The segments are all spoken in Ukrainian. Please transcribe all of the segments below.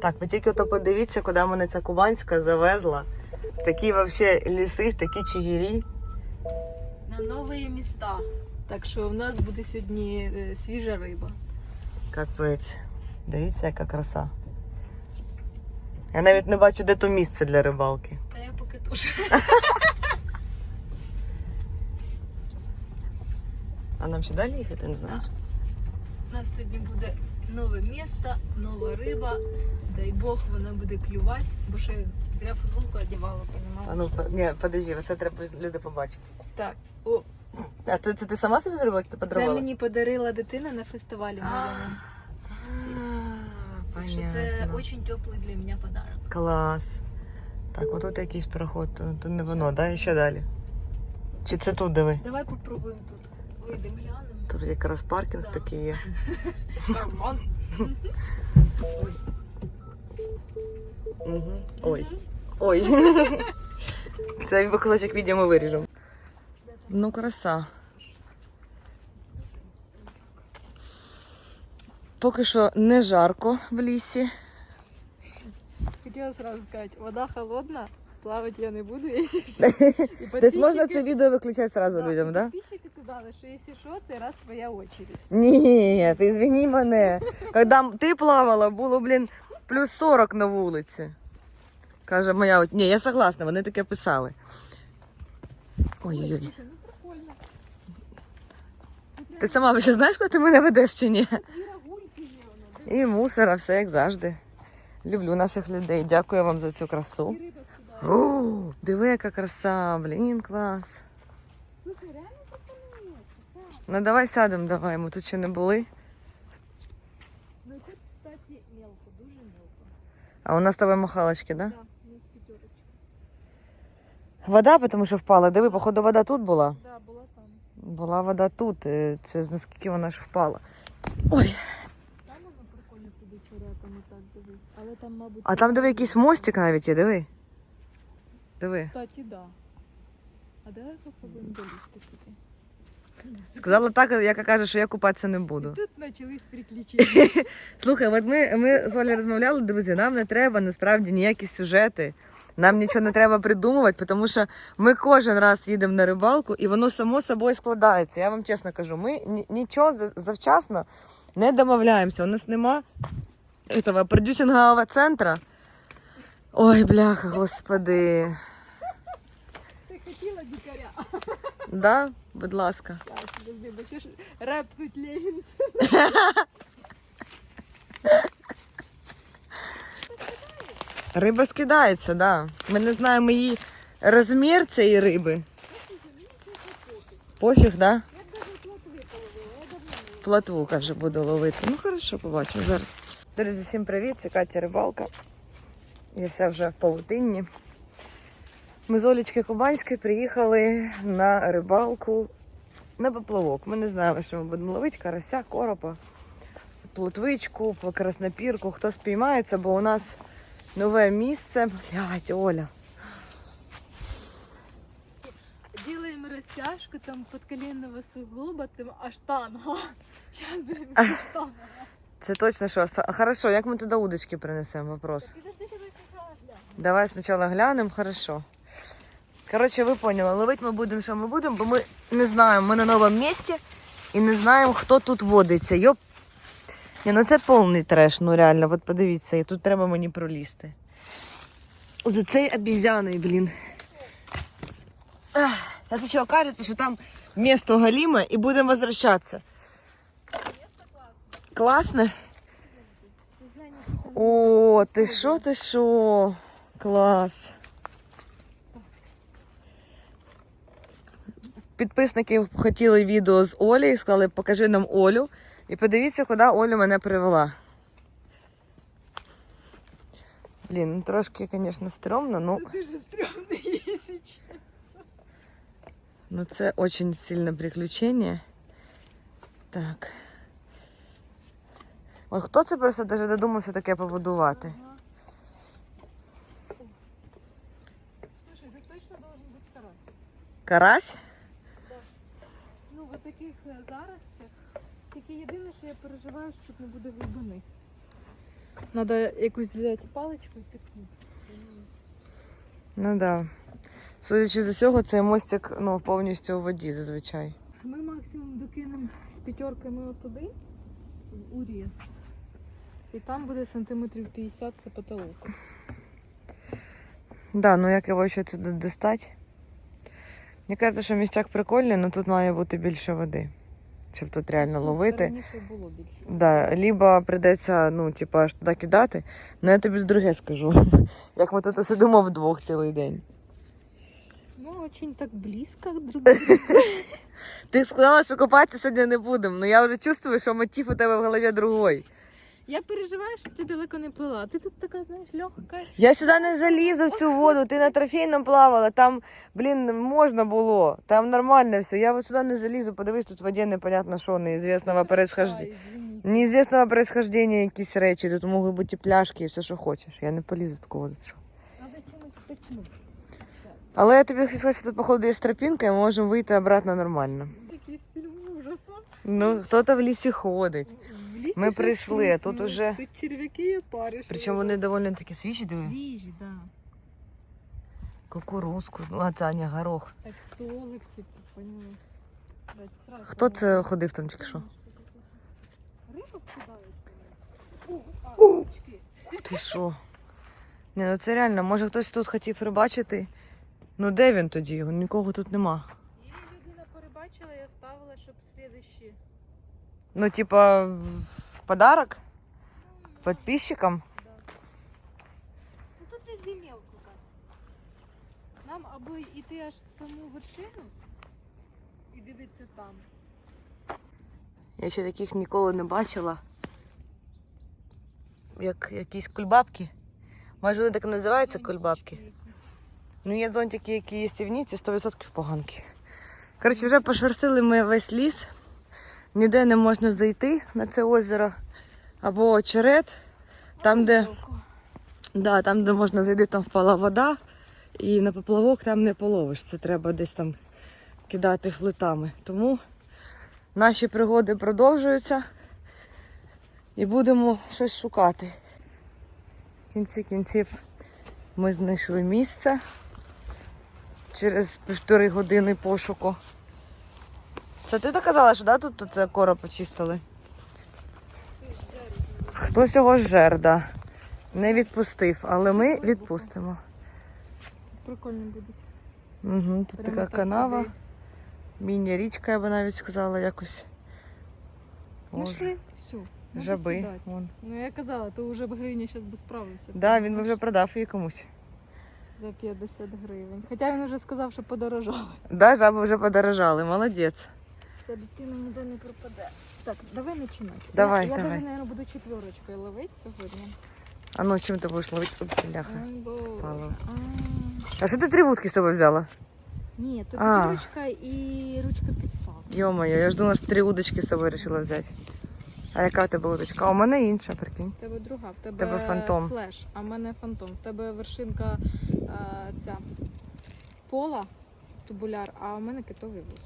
Так, ви тільки то подивіться, куди мене ця кубанська завезла. В такі вообще ліси, в такі чигирі. На нові міста. Так що в нас буде сьогодні е, свіжа риба. Капець. Дивіться, яка краса. Я навіть не бачу, де то місце для рибалки. Та я поки теж. А нам ще далі їхати, не знаєш? У нас сьогодні буде нове місто, нова риба. Дай Бог, вона буде клювати, бо ще зря футболку одягала, А понімала. ну, ні, подожди, це треба люди побачити. Так, о, А ти, це ти сама собі зробила, чи ти це подарувала? мені подарила дитина на фестивалі моєму. Так що це понятно. дуже теплий для мене подарок. Клас. Так, отут якийсь проход, то, то не воно, да? І ще далі. Чи це тут диви? Давай попробуємо тут. Вийдемо глянемо. Тут якраз паркінг Да. такий є. Угу. Ой. Ой. Це викличок відео ми виріжемо. Ну, краса. Поки що не жарко в лісі. Хотіла сразу сказати, вода холодна, плавати я не буду, якщо що. Тобто можна це відео виключати сразу людям, так? Да? Підписчики сказали, що якщо що, це раз твоя очередь. Ні, ти звіні мене. Коли ти плавала, було, блін, плюс 40 на вулиці. Каже моя. от- Ні, я согласна, вони таке писали. Ой-ой-ой. Ну. Ти сама вже знаєш, куди ти мене ведеш чи ні? І мусора, все як завжди. Люблю наших людей. Дякую вам за цю красу. О, диви, яка краса, блін, клас. Слухай, реально так. Ну давай сядемо, давай. Ми тут ще не були. Ну тут, кстати, мелко, дуже мелко. А у нас з тобою махалочки, да? Так, у нас п'ятерочка. Вода, тому що впала. Диви, походу, вода тут була. Да, була там. Була вода тут. е, Це наскільки вона ж впала. Ой, Там воно прикольно туди чоряками так дивись. Але там, мабуть... а там диви якийсь мостик навіть є, диви. Диви. Кстати, да. А давай попробуємо долізти туди. Сказала так, яка каже, що я купатися не І буду. тут почались приключення. Слухай, от ми, ми з Олею розмовляли, друзі, нам не треба насправді ніякі сюжети. Нам нічого не треба придумувати, тому що ми кожен раз їдемо на рибалку і воно само собою складається. Я вам чесно кажу, ми нічого завчасно не домовляємося. У нас нема этого продюсингового центру. Ой, бляха, господи. Да, будь ласка. Так, подожди, бо ще ж репнуть легінці. Риба скидається, да. Ми не знаємо її розмір цієї риби. Пофіг, да? Платву, каже, буду ловити. Ну, хорошо, побачимо зараз. Друзі, всім привіт, це Катя Рибалка. Я вся вже в павутинні. Ми з Олечки Кубанської приїхали на рибалку на поплавок. Ми не знаємо, що ми будемо ловити карася, коропа, плотвичку, краснопірку. Хто спіймається, бо у нас нове місце. Блядь, Оля. Делаем растяжку там под коленного сугуба, там аж штанга. Сейчас будем штанга. Це точно що. А хорошо, як ми туди удочки принесемо? Вопрос. Давай. Давай спочатку глянемо, хорошо. Коротше, ви поняли, ловити ми будемо, що ми будемо, бо ми не знаємо, ми на новому місці і не знаємо, хто тут водиться. Йоп. Ні, ну це повний треш, ну реально, от подивіться, і тут треба мені пролізти. За цей обізяний, блін. Ах, Я почала кажеться, що там місто галіме і будемо возвращатися. Класне? Глянь, який там О, ти що, ти що? Клас. Підписники хотіли відео з Олі, сказали, покажи нам Олю. І подивіться, куди Оля мене привела. Блін, ну трошки, звісно, стрьомно, ну, Це дуже стрьомний, якщо чесно. ну це дуже сильне приключення. Так. От хто це просто навіть додумався таке побудувати? Ага. Слушай, так точно должен бути карась. Карась? Ну, в таких е, заростях. Тільки єдине, що я переживаю, що тут не буде глибини. Треба якусь взяти паличку і тикнути. Ну да. Судячи з усього, цей мостик ну, повністю у воді зазвичай. Ми максимум докинемо з п'ятерками отуди, в уріз. І там буде сантиметрів 50 це потолок. Да, ну як його ще туди достати? Мені кажеться, що містяк прикольний, але тут має бути більше води. Щоб тут реально ловити. Раніше було. Да, либо прийдеться, ну, типа, аж туди кидати. Ну я тобі друге скажу. Як ми тут сидимо вдвох цілий день. Ну, очень так близько друг к другу. Ти сказала, що купатися сьогодні не будемо, але я вже чувствую, що мотив у тебе в голові другой. Я переживаю, щоб ти далеко не плила. Ти тут така, знаєш, легка. Я сюди не залізу в цю воду, ти на трофейном плавала, там, блін, можна було, там нормально все. Я от сюди не залізу, подивись, тут в воді непонятно що, неізвісного происхождения. Неізвісного происхождения якісь речі, тут можуть бути пляшки і все, що хочеш. Я не полізу в таку воду. Але я тобі хочу сказати, що тут, походу, є тропінка, і ми можемо вийти обратно нормально. Ужасу. Ну, хто-то в лісі ходить. В лісі Ми щось прийшли, а тут хрустнуло. уже- Тут черв'яки і пари. Причому вони доволі такі свіжі, диви. свіжі, да. Кукурузку, ну, а Таня, горох. Так столик, типу, поняла. Хто це ходив там тільки що? Риба скидається. О, а, ручки. Ти що? Ні, ну це реально, може хтось тут хотів рибачити. Ну де він тоді? Його Нікого тут нема. Її людина перебачила і оставила, щоб слідущі. Ну, типа, в подарок підписчикам. Ну тут десь мелко так. Нам або йти аж в саму вершину і дивитися там. Я ще таких ніколи не бачила. Як якісь кульбабки. Може вони так і називаються кульбабки? Ну, є зонтики, які є стівниці, 100% поганки. Коротше, вже пошерстили ми весь ліс. Ніде не можна зайти на це озеро. Або очерет, там, де, да, там, де можна зайти, там впала вода. І на поплавок там не половиш. Це треба десь там кидати флетами. Тому наші пригоди продовжуються. І будемо щось шукати. В кінці кінців ми знайшли місце через півтори години пошуку. Це ти так казала, що да, тут, тут це короб почистили? Хтось його жер, да. Не відпустив, але ми відпустимо. Прикольно буде. Угу, тут така канава, міні-річка, я би навіть сказала, якось. Нашли? Все. Жаби. Вон. Ну я казала, то вже б гривня зараз би справився. Да, він би вже продав її комусь. За 50 гривень. Хоча він вже сказав, що подорожав. Да, жаби вже подорожали, молодець. Ця дитина ніде не пропаде. Так, давай починати. Давай, я, давай. Я, мабуть, буду четверочкою ловити сьогодні. А ну чим ти будеш ловити? Ой, бляха. Ай, Боже. А. А що ти три вудки з собою взяла? Ні, то А. п'ятерочка і ручка підсак. Йо-моє, я ж думала, що три удочки з собою вирішила взяти. А яка у тебе удочка? А у мене інша, прикинь. В тебе друга, в тебе, Тебе фантом. флеш, а в мене фантом. В тебе вершинка а, ця пола, тубуляр, а у мене китовий вуз.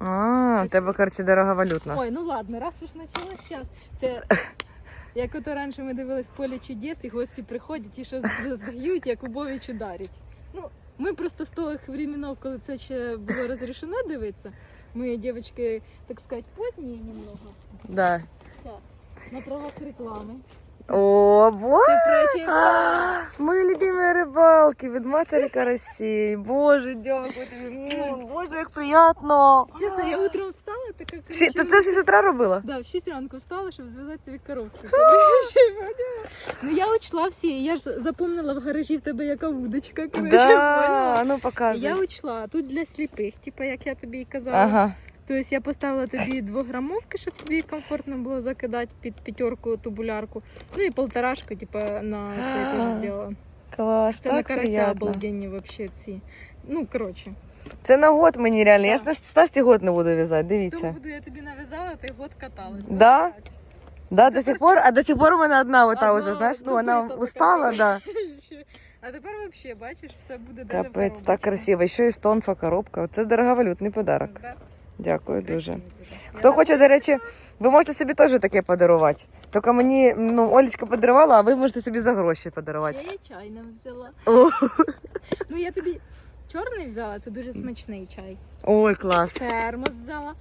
А, у тебе, коротше, дороговалютна. Ой, ну ладно, раз уж почала зараз. Це як ото раніше ми дивились поле чудес, і гості приходять і щось здають, як убовіч ударять. Ну, ми просто з того временов, коли це ще було розрішено дивитися. Ми, дівчатки, так сказати, позні немного. Да. На правах реклами. О. А, Мої любимі рибалки від матері карасей. Боже, дякую тобі. М, Боже, як приємно. Чесно, я утром встала, така Всі- Ти це все з утра робила? Да, в 6 ранку встала, щоб зв'язати тобі коробку. Поняла? ну я учла всі, я ж запомнила в гаражі в тебе яка вудочка, коротше, Да, ну. Я учла, тут для сліпих, типу, як я тобі і казала. Ага. Тобто я поставила тобі двограмовки, щоб тобі комфортно було закидати під п'ятерку тубулярку. Ну і полторашка, типу, на це я теж зробила. Клас, Це на карася обалденні вообще ці. Ну, коротше. Це на год мені реально. Я з Стасті год не буду в'язати, Тому дивіться. буду я тобі нав'язала, ти год каталась. Да? Да, до сих пор, а до сих пор у мене одна ота Одна вже, знаєш, ну вона купита устала, да. А тепер вообще, бачиш, все буде даже в Капець, так коробочці. красиво. Ще і з тонфа коробка. Це дороговалютний подарок. Да. Дякую дуже. Хто хоче, до речі, ви можете собі теж таке подарувати. Тільки мені ну, Олечка подарувала, а ви можете собі за гроші подарувати. Я чай нам взяла. О, Ну я тобі чорний взяла, це дуже смачний чай. Ой, клас. Термос взяла.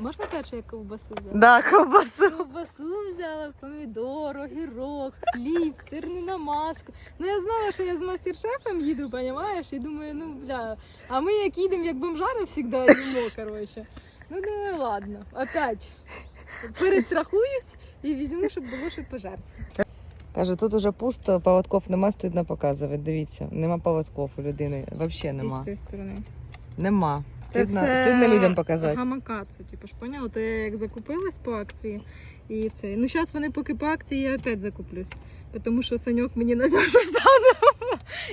Можна казати, що я ковбасу взяла? Да, ковбасу. Ковбасу взяла, помідор, огірок, хліб, сирну намазку. Ну я знала, що я з мастер-шефом їду, понімаєш? І думаю, ну бля. А ми як їдемо, як бомжари завжди їмо, коротше. Ну думаю, ладно, опять перестрахуюсь і візьму, щоб було що пожертвувати. Каже, тут уже пусто, поводков нема, стидно показувати. Дивіться, нема поводков у людини. Взагалі І нема. з цієї сторони. Нема. Це Стидно, все стидно людям показати. Гамакацу, типу ж поняла? То я як закупилась по акції і це. Ну зараз вони поки по акції я опять закуплюсь. Тому що Саньок мені на що стане.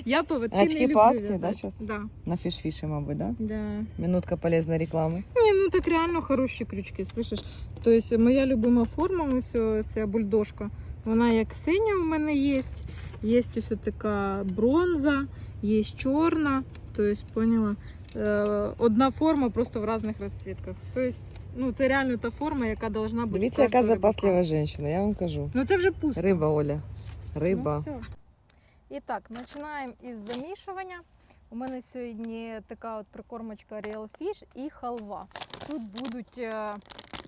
Я поводки Очки не люблю по акції, да, в'язати. щас? Да. На фіш-фіші, мабуть, да? Да. Минутка полезної реклами. Ні, ну так реально хороші крючки, слышиш? Тобто моя любима форма, ось о, ця бульдожка. Вона як синя в мене є. Є ось така бронза, є чорна. Тобто, поняла? Е, одна форма просто в різних розцвітках. Тобто, ну це реально та форма, яка должна бути. Дивіться, яка запаслива жінка, я вам кажу. Ну це вже пусто. Риба, Оля. Риба. Ну, все. І так, починаємо із замішування. У мене сьогодні така от прикормочка Real Fish і халва. Тут будуть е,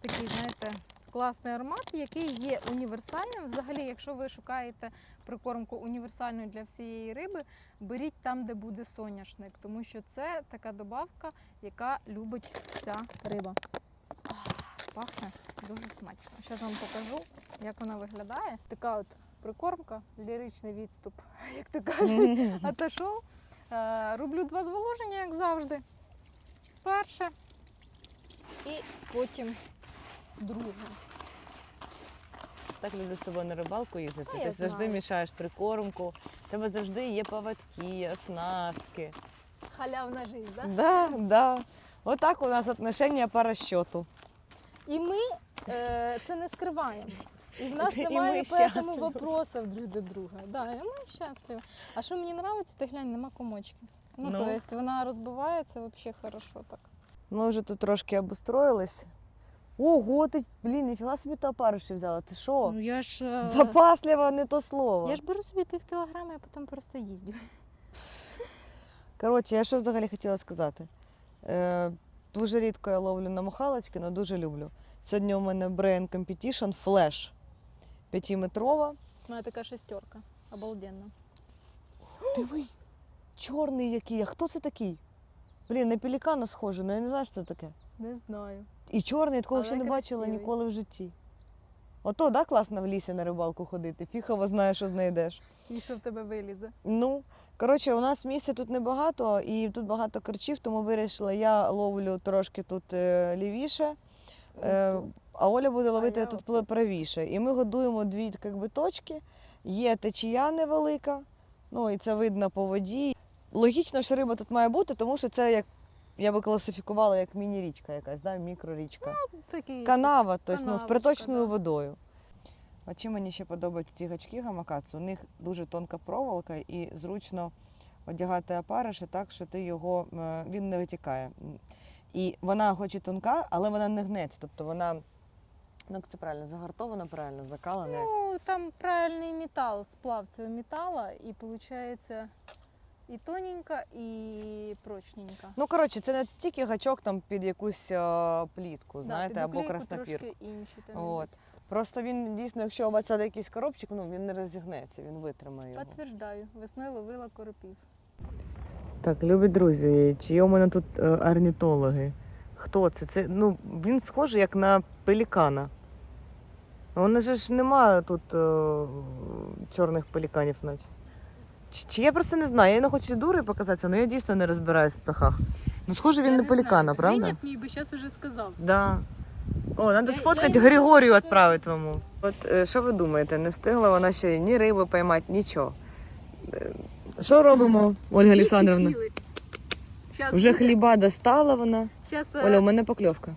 такий, знаєте, класний аромат, який є універсальним. Взагалі, якщо ви шукаєте прикормку універсальну для всієї риби, беріть там, де буде соняшник, тому що це така добавка, яка любить вся риба. Пахне дуже смачно. Зараз вам покажу, як вона виглядає. Така от прикормка, ліричний відступ, як то кажуть. Отошов. Е, Роблю два зволоження, як завжди. Перше і потім друге. Так люблю з тобою на рибалку їздити. А, Ти я завжди знаю. мішаєш прикормку. В тебе завжди є поводки, оснастки. Халявна життя, да? Да, да. Отак у нас отношення по розчету. І ми е, це не скриваємо. І в нас І ми немає щасливі. поэтому вопросів друг до друга. Да, і ми щасливі. А що мені подобається, ти глянь, нема комочки. Ну, Ну. то есть вона розбивається взагалі хорошо так. Ми вже тут трошки обустроїлись. Ого, ти, блін, ніфіга собі то опариші взяла. Ти що? Ну я ж е, Запасливо, не то слово. я ж беру собі пів кілограма, а потім просто їздю. Коротше, я що взагалі хотіла сказати. Е, дуже рідко я ловлю на махалочки, але дуже люблю. Сьогодні у мене Brain Competition Flash. П'ятиметрова. У мене така шестерка. Обалденно. Диви, чорний який. А хто це такий? Блін, на пелікана схоже, але я не знаю, що це таке. Не знаю. І чорний, я такого Але ще не бачила красивий. ніколи в житті. Ото, да, класно в лісі на рибалку ходити. Фіхово знає, що знайдеш. І що в тебе вилізе? Ну, коротше, у нас місця тут небагато, і тут багато корчів, тому вирішила, я ловлю трошки тут е, лівіше, е, а Оля буде ловити я тут отут. правіше. І ми годуємо дві як би, точки. Є течія невелика, ну і це видно по воді. Логічно, що риба тут має бути, тому що це як я би класифікувала як міні-річка якась, да? мікрорічка. Такий. Канава, тобто ну, з приточною да. водою. А чим мені ще подобаються ці гачки гамакацу? У них дуже тонка проволока і зручно одягати опариші так, що ти його, е, він не витікає. І вона хоч і тонка, але вона не гнеться. Тобто вона, ну як це правильно, загартована, правильно, закалана. Ну, там правильний метал, сплав цього металу, і виходить і тоненька, і прочненька. Ну, коротше, це не тільки гачок там під якусь е, плітку, знаєте, під або уклейку краснопірку. трошки інші там От. Просто він дійсно, якщо у вас це якийсь коробчик, ну він не розігнеться, він витримає його. Підтверждаю, весною ловила коропів. Так, любі друзі, чи є у мене тут е, орнітологи? Хто це? це? Ну, він схожий як на пелікана. У нас же ж немає тут е, чорних пеліканів наче. Чи, чи я просто не знаю, я не хочу дури показатися, але я дійсно не розбираюсь в птахах. Ну, схоже він не пелікана, знаю. правда? Мій би зараз уже сказав. Да. О, треба Я- сфоткати я Григорію відправити вам. От е, що ви думаєте, не встигла вона ще ні риби поймати, нічого. Е, Що робимо, Ольга Олександровна? Вже хліба достала вона. Щас, е, Оля, у мене покльовка.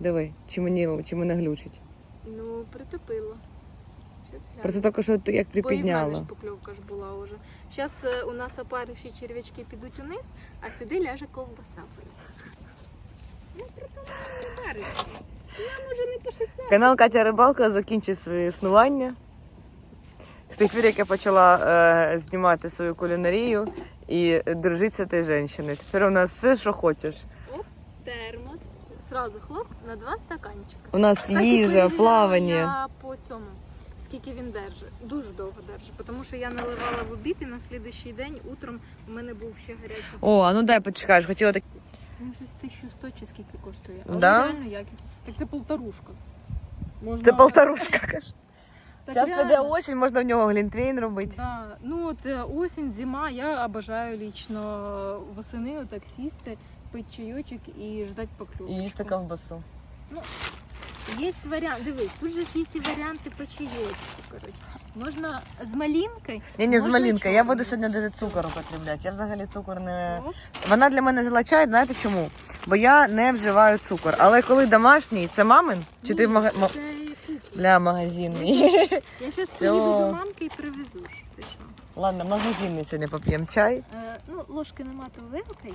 Диви, чи мені чи мене глючить. Ну, притопило. Просто тільки що ти як Бо і в мене ж була вже. Зараз у нас опариші черв'ячки підуть униз, а сюди ляже ковбаса. Ну. Нам уже не по 16. Канал Катя Рибалка закінчив своє існування. З тих пір, як я почала е, знімати свою кулінарію і дружитися тією жінкою. Тепер у нас все, що хочеш. Оп, термос. Сразу хлоп на два стаканчика. У нас їжа, плавання. Я по цьому, скільки він держить. Дуже довго держить, тому що я наливала в обід і на слідуючий день утром у мене був ще гарячий. О, а ну дай почекаєш, хотіла так. Він щось 1100 чи скільки коштує. Але Да? реально якість. Так це полторушка. Можна... Це полторушка, каже. Зараз піде осінь, можна в нього глінтвейн робити. Да. Ну от е, осінь, зима, я обожаю лічно восени отак сісти, пити чайочок і ждати І покльовочку. їсти ковбасу. Є варіант, дивись, тут же ж є і варіанти по чайочку, коротше. Можна з малинкою. Ні, ні, з можна малинкою. Я чорною. буду сьогодні навіть цукор употребляти. Я взагалі цукор не. Оп. Вона для мене взяла чай, знаєте чому? Бо я не вживаю цукор. Але коли домашній, це мамин? Чи ти в мага... ма- Це кухня. Бля, магазинний. Я зараз Всё. поїду до мамки і привезу. ж, Ти що? Ладно, магазинний сьогодні поп'ємо чай. Е, ну, ложки нема, то вилка є.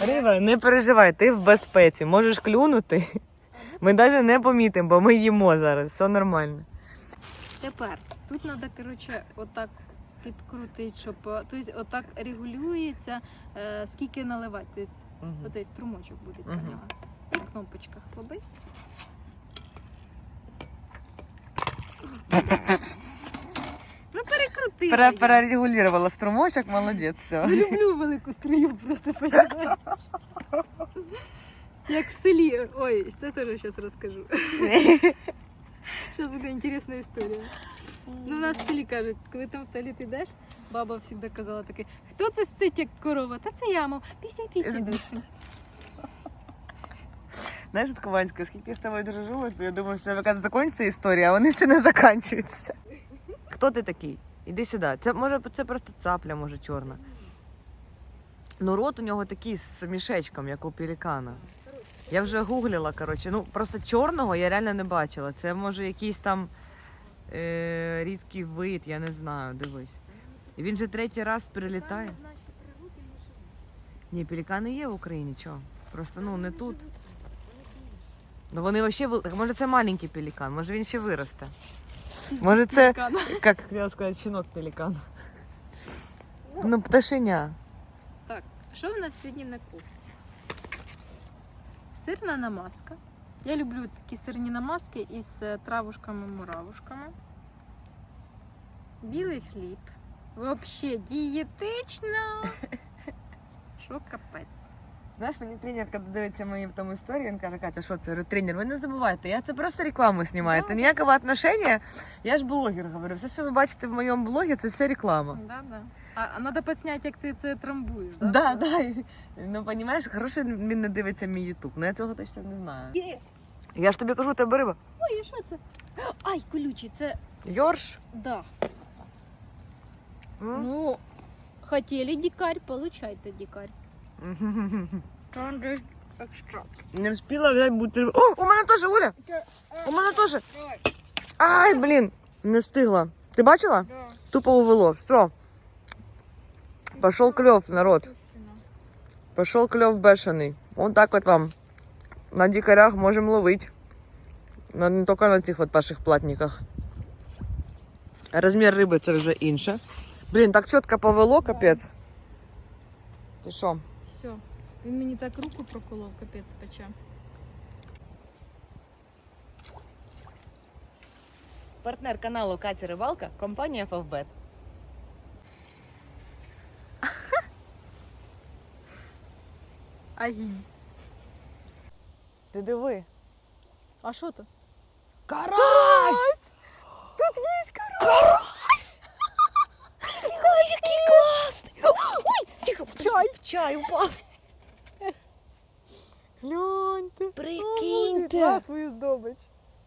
Рива, не переживай, ти в безпеці, можеш клюнути. Ми навіть не помітимо, бо ми їмо зараз, все нормально. Тепер тут треба, коротше, отак підкрутити, щоб тобто отак регулюється, е, скільки наливати. Тобто оцей струмочок буде по Мгм. нього. І кнопочка хлобись. Ну перекрути. Пере- Перерегулювала струмочок, молодець. Все. Люблю велику струю, просто понимаєш. Як в селі. Ой, це теж зараз розкажу. Зараз буде інтересна історія. Ну, у нас в селі кажуть, коли там в туалет йдеш, баба завжди казала таке, хто це сцить як корова? Та це я, мав, пісня пісня досі. Знаєш, от Кованська, скільки я з тобою дружила, то я думаю, що яка закінчиться історія, а вони все не закінчуються. Хто ти такий? Іди сюди. Це може це просто цапля, може чорна. Ну, рот у нього такий з мішечком, як у пелікана. Я вже гуглила, коротше. Ну, просто чорного я реально не бачила. Це може якийсь там е- рідкий вид, я не знаю, дивись. І він же третій раз прилітає. Ні, пелікани є в Україні, чого? Просто ну не тут. Ну вони взагалі, може це маленький пелікан, може він ще виросте. Може це, як хотіла сказати, щенок пелікан. Ну, пташеня. Так, що в нас сьогодні на кухні? Сирна намазка. Я люблю такі сирні намазки із е, травушками-муравушками. Білий хліб. Вообще дієтично. Що капець. Знаєш, мені тренер, коли дивиться мої в тому історії, він каже, Катя, що це? Тренер, ви не забувайте, я це просто рекламу знімаю. Да. Ніякого отношення. Я ж блогер, говорю. Все, що ви бачите в моєму блогі, це все реклама. Да, да. А, треба підсняти, як ти це трамбуєш, да? Да, да. Ну, розумієш, хороше він не дивиться мій Ютуб. Ну я цього точно не знаю. Є. Я ж тобі кажу, тебе риба. Ой, що це? Ай, колючий, це Йорш. да. М? Ну, хотіли дикарь, получайте дикарь. Не встигла взяти бутиль. О, у мене теж, Оля! У мене теж. Ай, блін, не встигла. Ти бачила? Тупо увело. Все. Пошел клев, народ. Пошел клев бешений. Вот так от вам. На дикарях можемо ловити. На, не тільки на цих от перших платниках. Розмір риби це вже інше. Блін, так чітко повело, капець. Ти що? Все. Він мені так руку проколов, капець пече. Партнер каналу Катя Рибалка, компанія Favbet. Агінь. Ти диви. А що то? Карась! Тут є карась! Карась! Чай, упав. Гляньте. Прикиньте. свою здобич.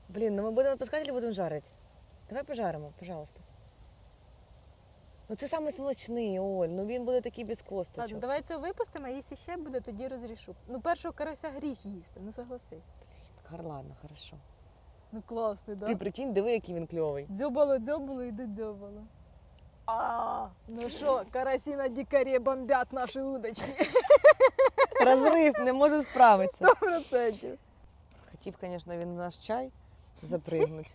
Блін, ну ми будемо відпускати чи будемо жарити? Давай пожаримо, пожалуйста. Ну це саме смачний, Оль. Ну він буде такий без Ладно, косточок. давай це випустимо, а якщо ще буде, тоді розрішу. Ну, першого карася гріх їсти, ну согласись. Хар, ладно, хорошо. Ну класний, да? Ти прикинь, диви, який він кльовий. Дзьобало, дзьобало, іде дзьобало. А, ну що, карасі на дикарі бомбять наші удочки. Розрив, не можу справитися. Сто процентів. Хотів, звісно, він в наш чай запригнути.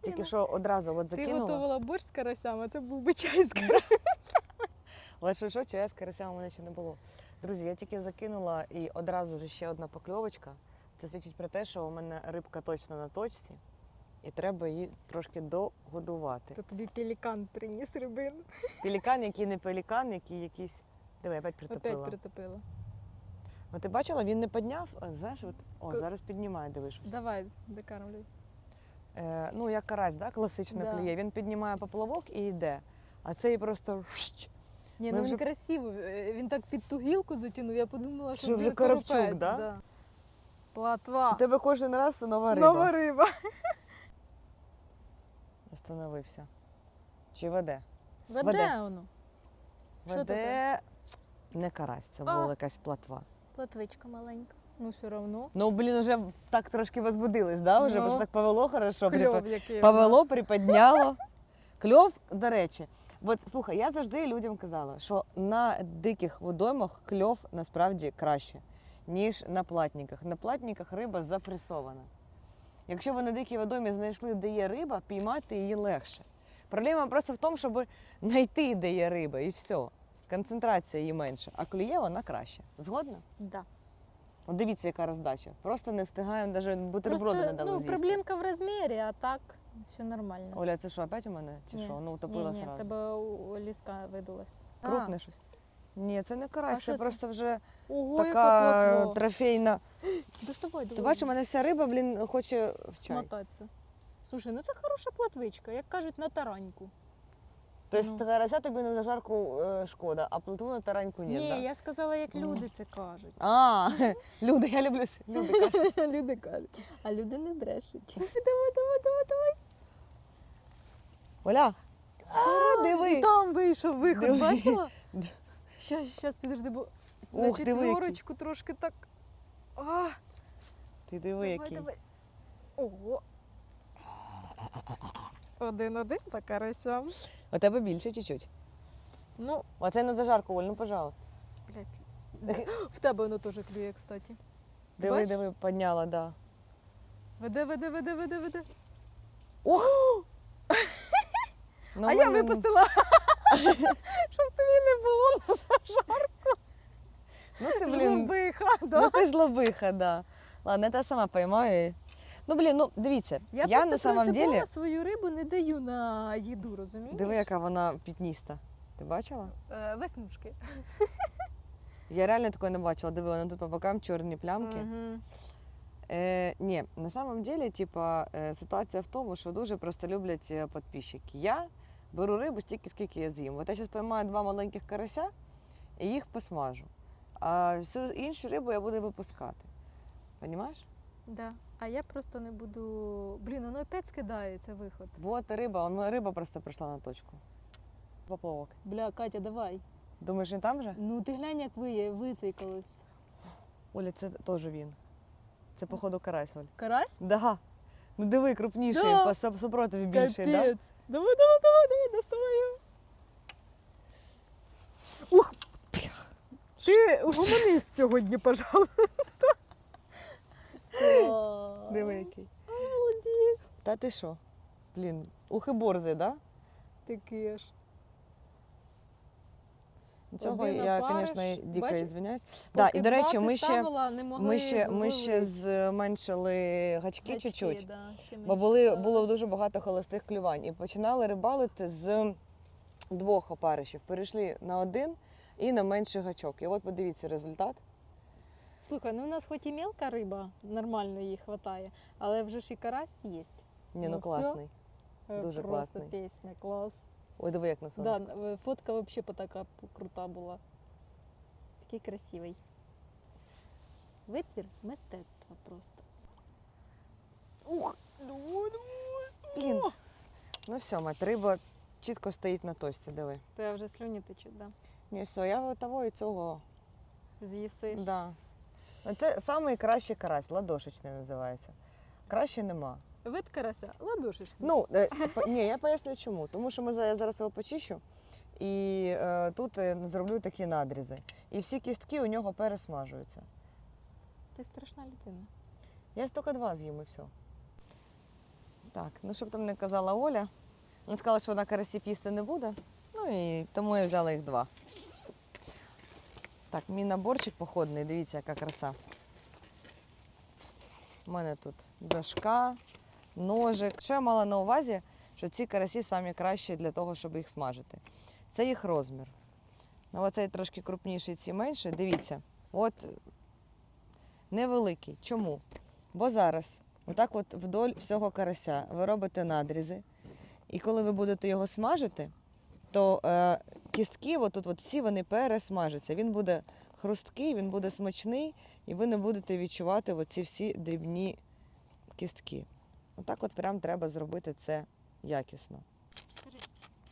Тільки ну, що одразу от Ти закинула. готувала борщ з карасями, а це був би чай з карасями. Але що, що, чая з карасями у мене ще не було. Друзі, я тільки закинула і одразу ж ще одна покльовочка. Це свідчить про те, що у мене рибка точно на точці, і треба її трошки догодувати. То тобі пелікан приніс рибину. Пелікан, який не пелікан, який якийсь. Диви, опять притопила. Опять притопила. От ти бачила, він не підняв, а, знаєш, от, о, Ко- зараз піднімає, дивиш. Давай, докармлюй. Е, ну, як карась, да, класично Да. клює. Він піднімає поплавок і йде. А цей просто Ні, Ми ну вже- він красиво. Е, Він так під ту гілку затягнув, я подумала, що, Що вже коробчук, коропець, да? Платва. у тебе кожен раз нова риба. Нова риба. Остановився. Чи веде? Веде, Веде. воно. Що Веде не карась, це А. була якась платва. Платвичка маленька. Ну, все одно. Ну, блін, уже так трошки возбудились, да? Уже, Ну. бо ж так повело хорошо. Кльов, припа- який у Повело, нас. приподняло. Кльов, до речі. От слухай, я завжди людям казала, що на диких водоймах кльов насправді краще, ніж на платниках. На платниках риба запресована. Якщо ви на дикій водоймі знайшли, де є риба, піймати її легше. Проблема просто в тому, щоб знайти, де є риба, і все. Концентрація її менша, а клює вона краще. Згодна? Да. От дивіться, яка роздача. Просто не встигаємо, навіть бутерброди Просто, не дали ну, з'їсти. проблемка в розмірі, а так все нормально. Оля, це що, опять у мене? Чи Ні. що? Ну, ні, утопила ні, в сразу. тебе у- у ліска видулась. Крупне щось? Ні, це не А карась, що це це? просто вже А, ого, така плотва. трофейна. Доставай, Ти давай. бачиш, у мене вся риба, блін, хоче в чай. смотатися. Слушай, ну це хороша платвичка, як кажуть, на тараньку. Тобто Ну. карася тобі на зажарку е, шкода, а плотву на тараньку ні, Ні, да? я сказала, як люди це кажуть. А, люди, я люблю с- люди кажуть. люди кажуть. А люди не брешуть. Давай, давай, давай, давай. Оля, а, диви. там вийшов виход, Диви. бачила? Щас, щас, підожди, бо Ух, на диви, четверочку трошки так. А, Ти диви, давай, який. давай. Ого. Один-один по карасям. У тебе більше чуть-чуть. Ну, Оце на зажарку, Оль, ну пожалуйста. блядь. В тебе воно теж клює, кстати. Диви, бачиш? диви, підняла, да. Веде, веде, веде, веде, веде. Ну, а я мене- випустила, щоб тобі не було на зажар. Ну ти, блін, Жлобиха, Ну ти ж лобиха, да. Ладно, я тебе сама поймаю. і- Ну, блін, ну дивіться, я, Я, на просто самом принципово деле. свою рибу не даю на їду, розумієш? Диви, яка вона пітніста. Ти бачила? Е, Веснушки. Я реально такої не бачила. Диви, вона тут по бокам чорні плямки. Мгм. Е, ні, на самом деле, типа, е, ситуація в тому, що дуже просто люблять е, підписчики. Я беру рибу стільки, скільки я з'їм. От я зараз поймаю два маленьких карася і їх посмажу. А всю іншу рибу я буду випускати. Понімаєш? Да. А я просто не буду. Блін, воно опять скидається виход. Вот риба, вона- риба просто прийшла на точку. Поплавок. Бля, Катя, давай. Думаєш, він там же? Ну ти глянь, як ви вицейкались. Оля, це теж він. Це, походу, карась, Оль. Карась? Да. Ну диви, крупніший, Да. по су- супротиві більший, да? Давай, давай, давай, давай, доставай його. Ух! Ти гуманист сьогодні, пожалуйста. Диви який. Молодець. Та ти що? Блін, ухи борзи, да? Таке ж. Цього Один я, звісно, дико Бачиш, звиняюсь. Да, і, до речі, ми ще, ставила, не могли ми ще, ми ще зменшили гачки Гачки, чуть-чуть. да, ще Бо менше були, було дуже багато холостих клювань. І починали рибалити з двох опаришів. Перейшли на один і на менший гачок. І от подивіться результат. Слухай, ну у нас хоч і мелка риба, нормально їй вистачає, але вже ж і карась є. Ні, ну, Ну, класний. Е, Дуже Просто класний. пісня, клас. Ой, диви, як на сонечку. Да, фотка взагалі така крута була. Такий красивий. Витвір мистецтва просто. Ух, блін. Ну все, мать, риба чітко стоїть на точці, диви. Ти вже слюні течуть, да? Ні, все, я того і цього. З'їсиш. Да. Це найкращий карась, ладошечний називається. Краще нема. Вид карася ладошечний. Ну, е, по- ні, я поясню чому. Тому що ми за- я зараз його почищу і е, тут е, зроблю такі надрізи. І всі кістки у нього пересмажуються. Ти страшна людина. Я тільки два з'їм і все. Так, ну щоб там не казала Оля. Вона сказала, що вона карасів їсти не буде. Ну і тому я взяла їх два. Так, мій наборчик походний, дивіться, яка краса. У мене тут дошка, ножик. Що я мала на увазі, що ці карасі самі кращі для того, щоб їх смажити. Це їх розмір. Ну, оцей трошки крупніший, ці менше. Дивіться, от невеликий. Чому? Бо зараз, отак от вдоль всього карася, ви робите надрізи. І коли ви будете його смажити, то е, кістки, отут от всі вони пересмажаться. Він буде хрусткий, він буде смачний, і ви не будете відчувати оці всі дрібні кістки. Отак от прям треба зробити це якісно.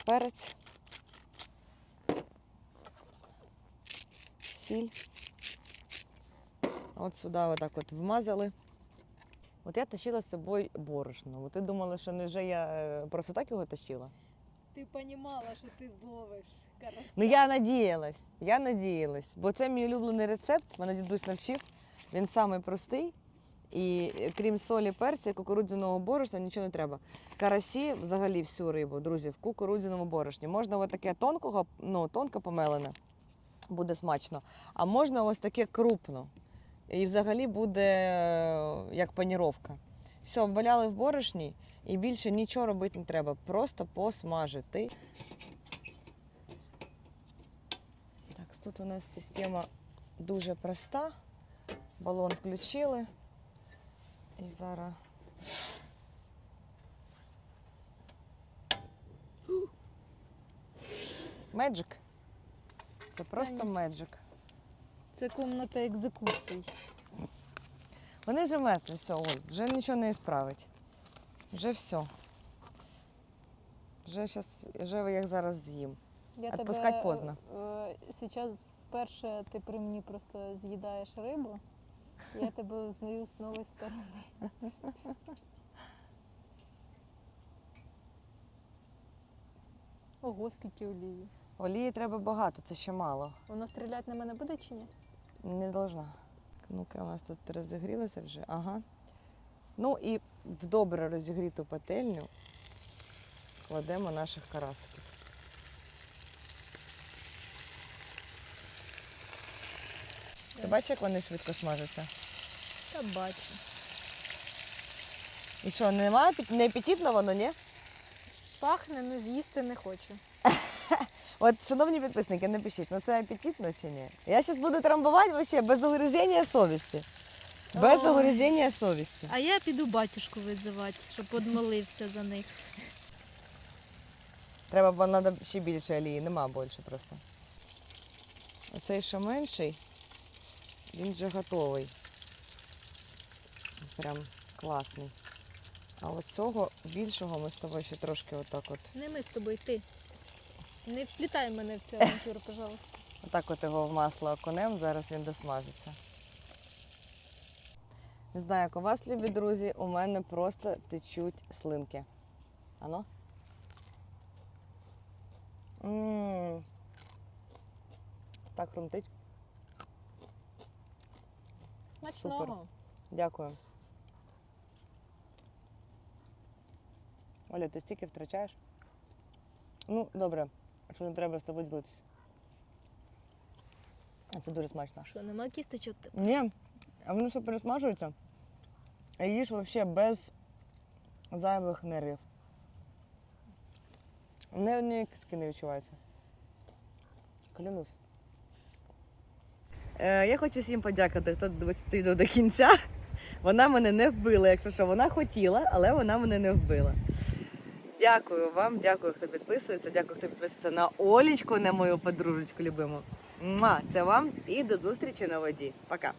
Перець. Сіль. От сюди отак от вмазали. От я тащила з собою борошно. От ти думала, що не вже я е, просто так його тащила? Ти розуміла, що ти зловиш карася. Ну я надіялась, я надіялась, бо це мій улюблений рецепт, мене дідусь навчив. Він самий простий. І е, крім солі, перця, кукурудзяного борошна, нічого не треба. Карасі, взагалі всю рибу, друзі, в кукурудзяному борошні. Можна ось таке тонкого, ну, тонко помелене, буде смачно. А можна ось таке крупно. І взагалі буде е, як паніровка. Все, обваляли в борошні і більше нічого робити не треба. Просто посмажити. Так, тут у нас система дуже проста. Балон включили. І зараз. Меджик. Це просто меджик. Це комната екзекуцій. Вони вже мертві, все, Оль, вже нічого не справить. Вже все. Вже, щас, вже я їх зараз з'їм. Я Отпускать поздно. Зараз вперше ти при мені просто з'їдаєш рибу. Я тебе узнаю з нової сторони. Ого, скільки олії. Олії треба багато, це ще мало. Воно стріляти на мене буде чи ні? Не должна. Ну-ка, у нас тут розігрілося вже. Ага. Ну і в добре розігріту пательню кладемо наших карасиків. Ти бачиш, як вони швидко смажаться? Та бачу. І що, немає не апетитно воно, ні? Пахне, але з'їсти не хочу. От, шановні підписники, напишіть, ну це апетитно чи ні? Я зараз буду трамбувати вообще без угризення совісті. Без Ой. совісті. А я піду батюшку визивати, щоб одмолився за них. Треба, бо треба ще більше олії, нема більше просто. Оцей що менший, він вже готовий. Прям класний. А от цього більшого ми з тобою ще трошки отак от. Не ми з тобою, ти. Не вплітай мене в цю авантюру, пожалуйста. Отак от його в масло окунем, зараз він досмажиться. Не знаю, як у вас, любі друзі, у мене просто течуть слинки. Ано? М. Так хрумтить. Смачного. Дякую. Оля, ти стільки втрачаєш? Ну, добре, що не треба з тобою ділитися. А Це дуже смачно. Що, нема кісточок? Ні, а воно все пересмажується. А їж взагалі без зайвих нервів. Не однієї кістки не відчувається. Клянусь. Е, я хочу всім подякувати, хто дивиться до кінця. Вона мене не вбила, якщо що, вона хотіла, але вона мене не вбила. Дякую вам, дякую, хто підписується, дякую, хто підписується на Олічку, на мою подружечку любиму. Ма, Це вам і до зустрічі на воді. Пока.